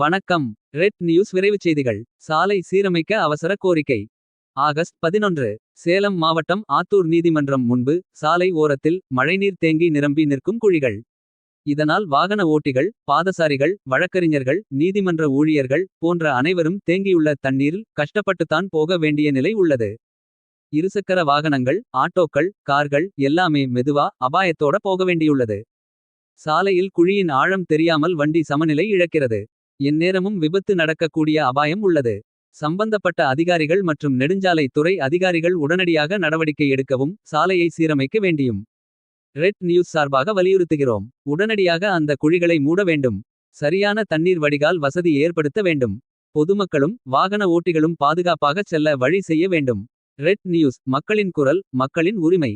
வணக்கம். Red news விரைவுச் செய்திகள். சாலை சீரமைக்க அவசர கோரிக்கை. ஆகஸ்ட் பதினொன்று. சேலம் மாவட்டம் ஆத்தூர் நீதிமன்றம் முன்பு சாலை ஓரத்தில் மழைநீர் தேங்கி நிரம்பி நிற்கும் குழிகள். இதனால் வாகன ஓட்டிகள் பாதசாரிகள் வழக்கறிஞர்கள் நீதிமன்ற ஊழியர்கள் போன்ற அனைவரும் தேங்கியுள்ள தண்ணீரில் கஷ்டப்பட்டுத்தான் போக வேண்டிய நிலை உள்ளது. இருசக்கர வாகனங்கள் ஆட்டோக்கள் கார்கள் எல்லாமே மெதுவா அபாயத்தோட போக வேண்டியுள்ளது. சாலையில் குழியின் ஆழம் தெரியாமல் வண்டி சமநிலை இழக்கிறது. எந்நேரமும் விபத்து நடக்கக்கூடிய அபாயம் உள்ளது. சம்பந்தப்பட்ட அதிகாரிகள் மற்றும் நெடுஞ்சாலை துறை அதிகாரிகள் உடனடியாக நடவடிக்கை எடுக்கவும் சாலையை சீரமைக்க வேண்டியும். ரெட் நியூஸ் சார்பாக வலியுறுத்துகிறோம். உடனடியாக அந்த குழிகளை மூட வேண்டும். சரியான தண்ணீர் வடிகால் வசதி ஏற்படுத்த வேண்டும். பொதுமக்களும் வாகன ஓட்டிகளும் பாதுகாப்பாக செல்ல வழி செய்ய வேண்டும். ரெட் நியூஸ் மக்களின் குரல் மக்களின் உரிமை.